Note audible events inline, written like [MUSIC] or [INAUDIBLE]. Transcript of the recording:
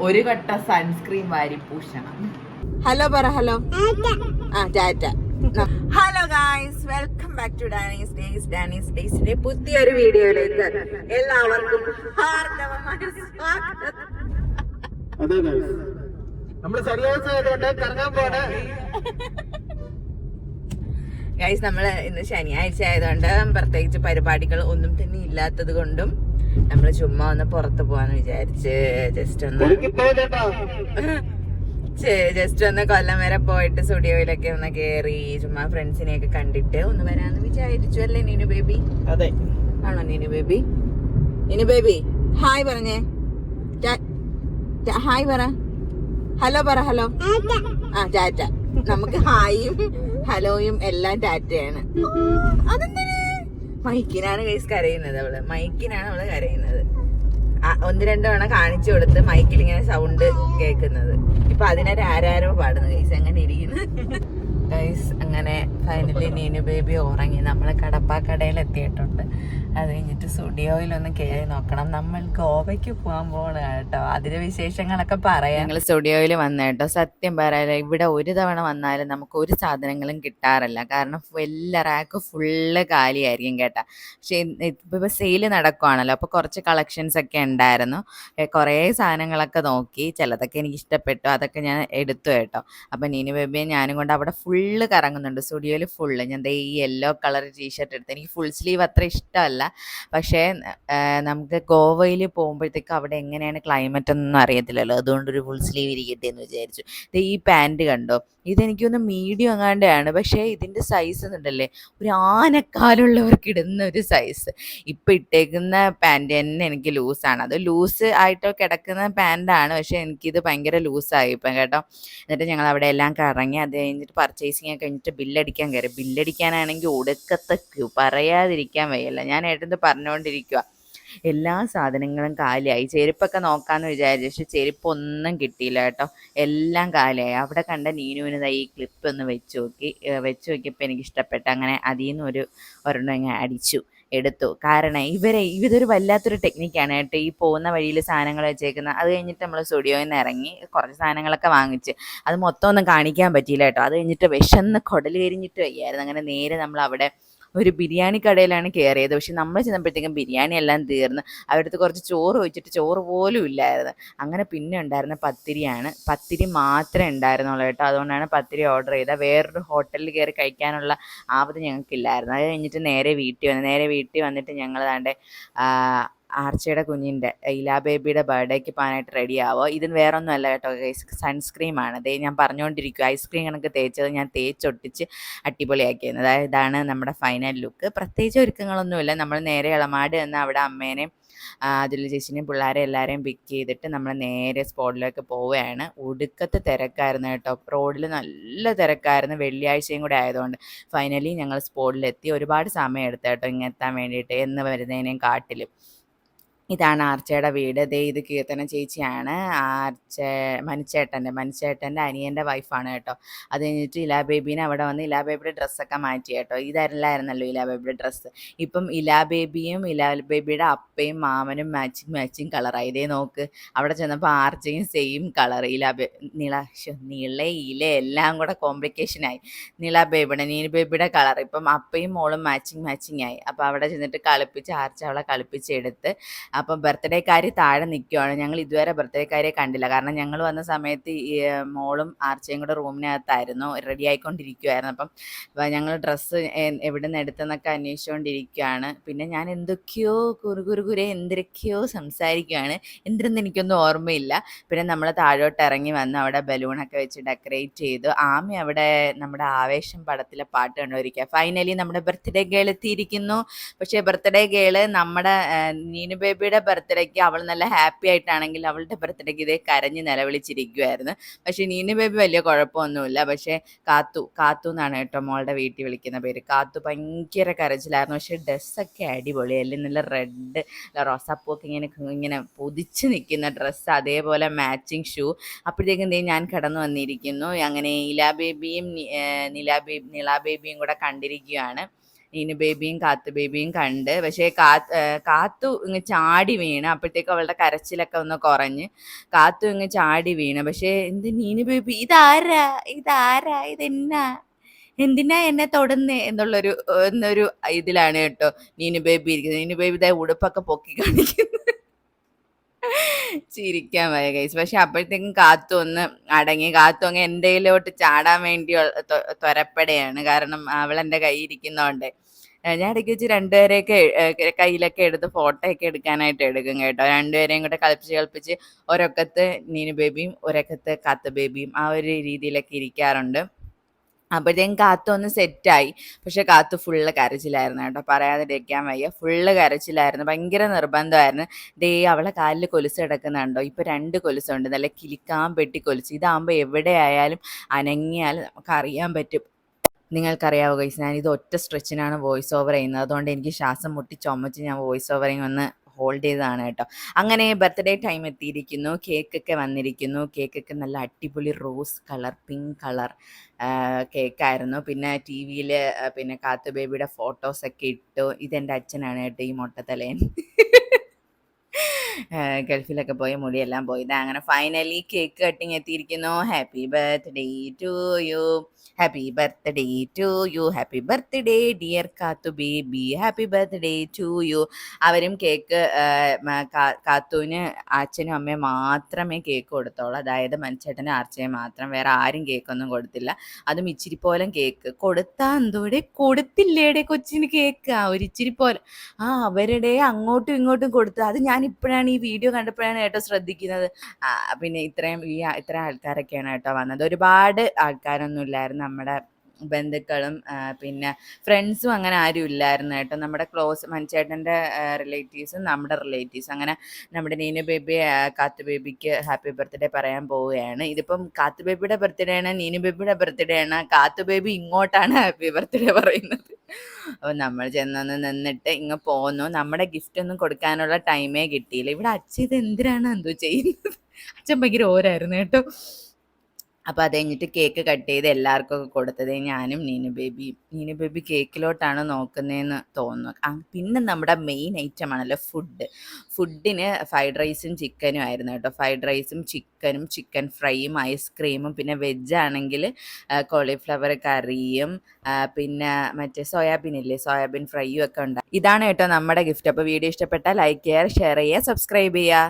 ഒരു കട്ട സൺസ്ക്രീൻ വാരി പൂശണം. ഹലോ പറ ഹലോ ആ tata hello guys welcome back to Danees days Danees ഡേയ്സിന്റെ പുതിയൊരു വീഡിയോയിലേക്ക് എല്ലാവർക്കും ഹാർദവമായ ഗൈസ് നമ്മൾ ശനിയാഴ്ച ആയതുകൊണ്ട് കറങ്ങാൻ പോണേ ഗൈസ് നമ്മൾ ഇന്ന് ശനിയാഴ്ച ആയതുകൊണ്ട് പ്രത്യേകിച്ച് പരിപാടികൾ ഒന്നും തന്നെ ഇല്ലാത്തത് കൊണ്ടും നമ്മൾ ചുമ്മാ ഒന്ന് പുറത്ത് പോവാന്ന് വിചാരിച്ച്. ജസ്റ്റ് ഒന്ന് ജസ്റ്റ് ഒന്ന് കൊല്ലം വരെ പോയിട്ട് സ്റ്റുഡിയോയിലൊക്കെ ഒന്ന് കേറി ചുമ്മാ ഫ്രണ്ട്സിനെയൊക്കെ കണ്ടിട്ട് ഒന്ന് വരാന്ന് വിചാരിച്ചു അല്ലേ നീനു ബേബി? അതെ. ആണോ Neenu baby? Neenu baby hi പറഞ്ഞേ. ഹായ് പറ. ഹലോ പറ ഹലോ. ആ ടാറ്റ. നമുക്ക് ഹായും ഹലോയും എല്ലാം ടാറ്റയാണ്. അതെന്തിന്? മൈക്കിനാണ് ഗൈസ് കരയുന്നത് അവൾ. മൈക്കിനാണ് അവൾ കരയുന്നത്. ഒന്ന് രണ്ടു തവണ കാണിച്ചു കൊടുത്ത് മൈക്കിൽ ഇങ്ങനെ സൗണ്ട് കേൾക്കുന്നത്. ഇപ്പൊ അതിനൊരു ആരാരോ പാടുന്നു ഗൈസ് [LAUGHS] അങ്ങനെ ഇരിക്കുന്നു? ഗൈസ് അങ്ങനെ ഫൈനലി നീനു ബേബി ഉറങ്ങി. നമ്മൾ കടപ്പാക്കടയിൽ എത്തിയിട്ടുണ്ട് അത് കഴിഞ്ഞിട്ട് സ്റ്റുഡിയോയിൽ ഒന്ന് കയറി നോക്കണം. നമ്മൾ ഗോവയ്ക്ക് പോകാൻ പോണ കേട്ടോ. അതിന്റെ വിശേഷങ്ങളൊക്കെ പറയാം. ഞങ്ങൾ സ്റ്റുഡിയോയിൽ വന്ന കേട്ടോ. സത്യം പറയാലോ ഇവിടെ ഒരു തവണ വന്നാലും നമുക്ക് ഒരു സാധനങ്ങളും കിട്ടാറില്ല. കാരണം എല്ലാ റാക്ക് ഫുള്ള് കാലിയായിരിക്കും കേട്ടാ. പക്ഷേ ഇപ്പൊ സെയിൽ നടക്കുവാണല്ലോ. അപ്പൊ കുറച്ച് കളക്ഷൻസ് ഒക്കെ ഉണ്ടായിരുന്നു. കുറേ സാധനങ്ങളൊക്കെ നോക്കി. ചിലതൊക്കെ എനിക്ക് ഇഷ്ടപ്പെട്ടു. അതൊക്കെ ഞാൻ എടുത്തു കേട്ടോ. അപ്പൊ നീനു ബേബിയെ ഞാനും കൊണ്ട് അവിടെ ഫുള്ള് കറങ്ങുന്നുണ്ട്. സ്റ്റുഡിയോയിൽ ഫുള്ള്. ഞാൻ ദേ ഈ യെല്ലോ കളർ ടീഷർട്ട് എടുത്ത് എനിക്ക് ഫുൾ സ്ലീവ് അത്ര ഇഷ്ടമല്ല. പക്ഷേ ആ, നമുക്ക് ഗോവയിൽ പോകുമ്പോഴത്തേക്ക് അവിടെ എങ്ങനെയാണ് ക്ലൈമറ്റ് ഒന്നും അറിയത്തില്ലല്ലോ. അതുകൊണ്ട് ഒരു ഫുൾ സ്ലീവ് ഇരിക്കട്ടെ എന്ന് വിചാരിച്ചു. ദേ ഈ പാന്റ് കണ്ടോ? ഇതെനിക്കൊന്ന് മീഡിയം എങ്ങാണ്ടാണ്. പക്ഷേ ഇതിന്റെ സൈസ് എന്നുണ്ടല്ലേ? ഒരു ആനക്കാലുള്ളവർക്ക് ഇടുന്ന ഒരു സൈസ് ഇപ്പം ഇട്ടേക്കുന്ന പാന്റ് തന്നെ എനിക്ക് ലൂസാണ് അത് ലൂസ് ആയിട്ടോ കിടക്കുന്ന പാന്റാണ് പക്ഷെ എനിക്കിത് ഭയങ്കര ലൂസായി ഇപ്പം കേട്ടോ. എന്നിട്ട് ഞങ്ങൾ അവിടെ എല്ലാം കറങ്ങി അത് കഴിഞ്ഞിട്ട് പർച്ചേസിങ് ഒക്കെ കഴിഞ്ഞിട്ട് ബില്ലടിക്കാൻ കയറി. ബില്ലടിക്കാനാണെങ്കിൽ ഒടുക്കത്തെ ക്യൂ പറയാതിരിക്കാൻ വയ്യല്ല. ഞാൻ ഏട്ടത് പറഞ്ഞുകൊണ്ടിരിക്കുക എല്ലാ സാധനങ്ങളും കാലിയായി. ചെരുപ്പൊക്കെ നോക്കാന്ന് വിചാരിച്ചു. പക്ഷെ ചെരുപ്പൊന്നും കിട്ടിയില്ല കേട്ടോ. എല്ലാം കാലിയായി. അവിടെ കണ്ട നീനുവിന് ഈ ക്ലിപ്പ് ഒന്ന് വെച്ച് നോക്കി. വെച്ച് നോക്കിയപ്പോൾ എനിക്ക് ഇഷ്ടപ്പെട്ടു അങ്ങനെ അതിൽ നിന്ന് ഒരു ഒരെണ്ണം ഇങ്ങനെ അടിച്ചു എടുത്തു. കാരണം ഇവരെ ഇതൊരു വല്ലാത്തൊരു ടെക്നിക്കാണ് കേട്ടോ. ഈ പോകുന്ന വഴിയിൽ സാധനങ്ങൾ വെച്ചേക്കുന്ന. അത് കഴിഞ്ഞിട്ട് നമ്മൾ സ്റ്റുഡിയോയിൽ നിന്ന് ഇറങ്ങി കുറച്ച് സാധനങ്ങളൊക്കെ വാങ്ങിച്ച്. അത് മൊത്തം ഒന്നും കാണിക്കാൻ പറ്റിയില്ല കേട്ടോ. അത് കഴിഞ്ഞിട്ട് വിശന്ന് കുടൽ കരിഞ്ഞിട്ട് വയ്യായിരുന്നു. അങ്ങനെ നേരെ നമ്മൾ അവിടെ ഒരു ബിരിയാണി കടയിലാണ് കയറിയത് പക്ഷെ നമ്മൾ ചെന്നപ്പോഴത്തേക്കും ബിരിയാണി എല്ലാം തീർന്ന്. അവരടുത്ത് കുറച്ച് ചോറ് വെച്ചിട്ട് ചോറ് പോലും ഇല്ലായിരുന്നു. അങ്ങനെ പിന്നെ ഉണ്ടായിരുന്ന പത്തിരിയാണ്. പത്തിരി മാത്രമേ ഉണ്ടായിരുന്നുള്ളൂ കേട്ടോ. അതുകൊണ്ടാണ് പത്തിരി ഓർഡർ ചെയ്തത്. വേറൊരു ഹോട്ടലിൽ കയറി കഴിക്കാനുള്ള ആപത്ത് ഞങ്ങൾക്കില്ലായിരുന്നു. അത് കഴിഞ്ഞിട്ട് നേരെ വീട്ടിൽ വന്നു. നേരെ വീട്ടിൽ വന്നിട്ട് ഞങ്ങൾ താണ്ടെ ആർച്ചയുടെ കുഞ്ഞിന്റെ ഇലാ ബേബിയുടെ ബർത്ത്ഡേക്ക് പോകാനായിട്ട് റെഡി ആവോ? ഇതിന് വേറെ ഒന്നും അല്ല കേട്ടോ സൺസ്ക്രീമാണ് അതേ ഞാൻ പറഞ്ഞുകൊണ്ടിരിക്കും ഐസ്ക്രീം കണക്ക് തേച്ചത് ഞാൻ തേച്ചൊട്ടിച്ച് അടിപൊളിയാക്കിയിരുന്നു അതായത് ഇതാണ് നമ്മുടെ ഫൈനൽ ലുക്ക് പ്രത്യേകിച്ച് ഒരുക്കങ്ങളൊന്നുമില്ല. നമ്മൾ നേരെ ഇളമാട് എന്ന് അവിടെ അമ്മേനെയും അതിൽ ചേച്ചിനെയും പിള്ളേരെ എല്ലാവരെയും പിക്ക് ചെയ്തിട്ട് നമ്മൾ നേരെ സ്പോട്ടിലേക്ക് പോവുകയാണ്. ഒടുക്കത്തെ തിരക്കായിരുന്നു കേട്ടോ. റോഡിൽ നല്ല തിരക്കായിരുന്നു. വെള്ളിയാഴ്ചയും കൂടെ ആയതുകൊണ്ട് ഫൈനലി ഞങ്ങൾ സ്പോട്ടിലെത്തി ഒരുപാട് സമയം എടുത്തു കേട്ടോ ഇങ്ങെത്താൻ വേണ്ടിയിട്ട് എന്ന് വരുന്നതിനെയും കാട്ടിലും. ഇതാണ് ആർച്ചയുടെ വീട്. ദേ ഇത് കീർത്തന ചേച്ചിയാണ്. ആർച്ച മനുച്ചേട്ടന്റെ മനുച്ചേട്ടന്റെ അനിയന്റെ വൈഫാണ് കേട്ടോ. അത് കഴിഞ്ഞിട്ട് ഇലാ ബേബീനെ അവിടെ വന്ന് ഇലാ ബേബിയുടെ ഡ്രസ്സൊക്കെ മാറ്റി കേട്ടോ. ഇതല്ലായിരുന്നല്ലോ ഇലാ ബേബിയുടെ ഡ്രസ്സ് ഇപ്പം ഇലാ ബേബിയും ഇലാ ബേബിയുടെ അപ്പയും മാമനും മാച്ചിങ് മാച്ചിങ് കളറായി ഇതേ നോക്ക്. അവിടെ ചെന്നപ്പോൾ ആർച്ചയും സെയിം കളർ ഇലാ ബേ നിള നിള ഇല എല്ലാം കൂടെ കോംപ്ലിക്കേഷനായി നിള ബേബിയുടെ നീൽ ബേബിയുടെ കളർ ഇപ്പം അപ്പയും മോളും മാച്ചിങ് മാച്ചിങ് ആയി. അപ്പോൾ അവിടെ ചെന്നിട്ട് കളിപ്പിച്ച് ആർച്ച അവളെ കളിപ്പിച്ചെടുത്ത് അപ്പം ബർത്ത്ഡേക്കാരി താഴെ നിൽക്കുവാണ് ഞങ്ങൾ ഇതുവരെ ബർത്ത്ഡേക്കാരിയെ കണ്ടില്ല. കാരണം ഞങ്ങൾ വന്ന സമയത്ത് മോളും ആർച്ചയും കൂടെ റൂമിനകത്തായിരുന്നു. റെഡി ആയിക്കൊണ്ടിരിക്കുവായിരുന്നു. അപ്പം ഞങ്ങൾ ഡ്രസ്സ് എവിടെ നിന്ന് എടുത്തെന്നൊക്കെ അന്വേഷിച്ചുകൊണ്ടിരിക്കുകയാണ് പിന്നെ ഞാൻ എന്തൊക്കെയോ കുരു കുരു കുരെ എന്തൊക്കെയോ സംസാരിക്കുകയാണ് എന്തിനെന്ന് എനിക്കൊന്നും ഓർമ്മയില്ല. പിന്നെ നമ്മൾ താഴോട്ട് ഇറങ്ങി വന്ന് അവിടെ ബലൂണൊക്കെ വെച്ച് ഡെക്കറേറ്റ് ചെയ്തു. ആമി അവിടെ നമ്മുടെ ആവേശം പടത്തിലെ പാട്ട് കണ്ടുപിടിക്കുക ഫൈനലി നമ്മുടെ ബർത്ത്ഡേ ഗേൾ എത്തിയിരിക്കുന്നു. പക്ഷേ ബർത്ത്ഡേ ഗേൾ നമ്മുടെ നീനു നീനു ബേബിയുടെ ബർത്ത്ഡേക്ക് അവൾ നല്ല ഹാപ്പി ആയിട്ടാണെങ്കിൽ അവളുടെ ബർത്ത്ഡേക്ക് ഇതേ കരഞ്ഞ് നിലവിളിച്ചിരിക്കുമായിരുന്നു പക്ഷേ നീനു ബേബി വലിയ കുഴപ്പമൊന്നുമില്ല. പക്ഷേ കാത്തു കാത്തു എന്നാണ് കേട്ടോ മോളുടെ വീട്ടിൽ വിളിക്കുന്ന പേര്. കാത്തു ഭയങ്കര കരച്ചിലായിരുന്നു. പക്ഷേ ഡ്രസ്സൊക്കെ അടിപൊളിയല്ലേ നല്ല റെഡ് റോസാപ്പൂക്കെ ഇങ്ങനെ ഇങ്ങനെ പൊതിച്ച് നിൽക്കുന്ന ഡ്രസ്സ് അതേപോലെ മാച്ചിങ് ഷൂ അപ്പോഴത്തേക്കും ദേ ഞാൻ കടന്നു വന്നിരിക്കുന്നു. അങ്ങനെ ഇലാ ബേബിയും നിലാ ബേബി നിളാ ബേബിയും കൂടെ കണ്ടിരിക്കുകയാണ്. നീനു ബേബിയും കാത്തു ബേബിയും കണ്ട്. പക്ഷേ കാത്ത് കാത്തു ഇങ്ങ് ചാടി വീണ്. അപ്പോഴത്തേക്ക് അവളുടെ കരച്ചിലൊക്കെ ഒന്ന് കുറഞ്ഞ് കാത്തു ഇങ്ങ് ചാടി വീണ്. പക്ഷേ എന്ത് നീനു ബേബി ഇതാരാ? ഇതാരാ? ഇതെന്നാ? എന്തിനാ എന്നെ തൊടുന്നേ? എന്നുള്ളൊരു എന്നൊരു ഇതിലാണ് കേട്ടോ നീനു ബേബി ഇരിക്കുന്നത്. നീനു ബേബി ഇതായി ഉടുപ്പൊക്കെ പൊക്കി കാണിക്കുന്നു ചിരിക്കാൻ വയ ഗൈസ് പക്ഷെ അപ്പോഴത്തേക്കും കാത്തു ഒന്ന് അടങ്ങി കാത്തു അങ്ങ് എന്തേലോട്ട് ചാടാൻ വേണ്ടി ഉള്ള ത്വരപ്പെടുകയാണ് കാരണം അവൾ എന്റെ കൈ ഇരിക്കുന്നോണ്ട് ഞാൻ ഇടയ്ക്ക് വെച്ച് രണ്ടുപേരെയൊക്കെ കയ്യിലൊക്കെ എടുത്ത് ഫോട്ടോ ഒക്കെ എടുക്കാനായിട്ട് എടുക്കും കേട്ടോ. രണ്ടുപേരെയും കൂടെ കളിപ്പിച്ച് കളിപ്പിച്ച് ഒരൊക്കത്ത് നീനു ബേബിയും ഒരൊക്കത്ത് കാത്ത ബേബിയും ആ ഒരു രീതിയിലൊക്കെ ഇരിക്കാറുണ്ട്. അപ്പോഴത്തേക്കും കാത്തു ഒന്ന് സെറ്റായി. പക്ഷെ കാത്തു ഫുള്ള് കരച്ചിലായിരുന്നു കേട്ടോ. പറയാതിരിക്കാൻ വയ്യ. ഫുള്ള് കരച്ചിലായിരുന്നു. ഭയങ്കര നിർബന്ധമായിരുന്നു. ദേ അവളെ കാലിൽ കൊലുസ് കിടക്കുന്നുണ്ടോ? ഇപ്പൊ രണ്ട് കൊലുസുണ്ട്. നല്ല കിലിക്കാൻ പെട്ടി കൊലുസ്. ഇതാകുമ്പോൾ എവിടെയായാലും അനങ്ങിയാൽ നമുക്ക് അറിയാൻ പറ്റും. നിങ്ങൾക്കറിയാവോ ഗൈസ് ഞാൻ ഇത് ഒറ്റ സ്ട്രെച്ചിനാണ് വോയിസ് ഓവർ ചെയ്യുന്നത്. അതുകൊണ്ട് എനിക്ക് ശ്വാസം മുട്ടി ചുമച്ച് ഞാൻ വോയിസ് ഓവറിങ് ഒന്ന് ഹോൾഡ് ചെയ്തതാണ് കേട്ടോ. അങ്ങനെ ബർത്ത്ഡേ ടൈം എത്തിയിരിക്കുന്നു. കേക്കൊക്കെ വന്നിരിക്കുന്നു. കേക്കൊക്കെ നല്ല അടിപൊളി റോസ് കളർ പിങ്ക് കളർ കേക്കായിരുന്നു പിന്നെ ടി വിയിൽ പിന്നെ കാത്തു ബേബിയുടെ ഫോട്ടോസൊക്കെ ഇട്ടു. ഇതെന്റെ അച്ഛനാണ് കേട്ടോ ഈ മൊട്ടത്തലയൻ ഗൾഫിലൊക്കെ പോയി മുടിയെല്ലാം പോയി ഇതാ അങ്ങനെ ഫൈനലി കേക്ക് കട്ടിങ് എത്തിയിരിക്കുന്നു. Happy birthday to you happy birthday to you happy birthday dear Kathu baby happy birthday to you അവരും കേക്ക് കാത്തുവിന് അച്ഛനും അമ്മയും മാത്രമേ കേക്ക് കൊടുത്തോളൂ. അതായത് മനുഷ്യട്ടനും ആർച്ചയും മാത്രം. വേറെ ആരും കേക്കൊന്നും കൊടുത്തില്ല. അതും ഇച്ചിരി പോലും കേക്ക് കൊടുത്താ എന്തോടെ? കൊടുത്തില്ലേടെ കൊച്ചിന് കേക്ക് ആ ഒരു ഇച്ചിരി പോലെ. ആ അവരുടെ അങ്ങോട്ടും ഇങ്ങോട്ടും കൊടുത്തു. അത് ഞാൻ ഇപ്പോഴാണ് ഈ വീഡിയോ കണ്ടപ്പോഴാണ് കേട്ടോ ശ്രദ്ധിക്കുന്നത്. പിന്നെ ഇത്രയും ഈ ഇത്ര ആൾക്കാരൊക്കെയാണ് കേട്ടോ വന്നത്. ഒരുപാട് ആൾക്കാരൊന്നും ഇല്ലായിരുന്നു നമ്മുടെ ബന്ധുക്കളും പിന്നെ ഫ്രണ്ട്സും അങ്ങനെ ആരും ഇല്ലായിരുന്നു കേട്ടോ. നമ്മുടെ ക്ലോസ് മനുഷ്യേട്ടന്റെ റിലേറ്റീവ്സും നമ്മുടെ റിലേറ്റീവ്സും. അങ്ങനെ നമ്മുടെ നീനു ബേബി കാത്തു ബേബിക്ക് ഹാപ്പി ബർത്ത്ഡേ പറയാൻ പോവുകയാണ്. ഇതിപ്പം കാത്തു ബേബിയുടെ ബർത്ത്ഡേ ആണ് നീനു ബേബിയുടെ ബർത്ത്ഡേ ആണ്. കാത്തു ബേബി ഇങ്ങോട്ടാണ് ഹാപ്പി ബർത്ത്ഡേ പറയുന്നത്. അപ്പോൾ നമ്മൾ ചെന്നൊന്ന് നിന്നിട്ട് ഇങ്ങ് പോന്നു. നമ്മുടെ ഗിഫ്റ്റ് ഒന്നും കൊടുക്കാനുള്ള ടൈമേ കിട്ടിയില്ല. ഇവിടെ അച്ഛൻ ഇത് എന്തിനാണ് എന്തോ ചെയ്യുന്നത്? അച്ഛൻ ഭയങ്കര ഓരായിരുന്നു കേട്ടോ. അപ്പോൾ അത് കഴിഞ്ഞിട്ട് കേക്ക് കട്ട് ചെയ്ത് എല്ലാവർക്കും കൊടുത്തത് ഞാനും നീനു ബേബിയും. നീനു ബേബി കേക്കിലോട്ടാണ് നോക്കുന്നതെന്ന് തോന്നുന്നു. പിന്നെ നമ്മുടെ മെയിൻ ഐറ്റം ആണല്ലോ ഫുഡ്. ഫുഡിന് ഫ്രൈഡ് റൈസും ചിക്കനും ആയിരുന്നു കേട്ടോ. ഫ്രൈഡ് റൈസും ചിക്കനും ചിക്കൻ ഫ്രൈയും ഐസ്ക്രീമും പിന്നെ വെജ് ആണെങ്കിൽ കോളിഫ്ലവർ കറിയും പിന്നെ മറ്റേ സോയാബീൻ ഇല്ലേ സോയാബീൻ ഫ്രൈയും ഒക്കെ ഉണ്ട് ഇതാണ് കേട്ടോ നമ്മുടെ ഗിഫ്റ്റ്. അപ്പോൾ വീഡിയോ ഇഷ്ടപ്പെട്ടാൽ ലൈക്ക് ചെയ്യുക ഷെയർ ചെയ്യുക സബ്സ്ക്രൈബ് ചെയ്യുക.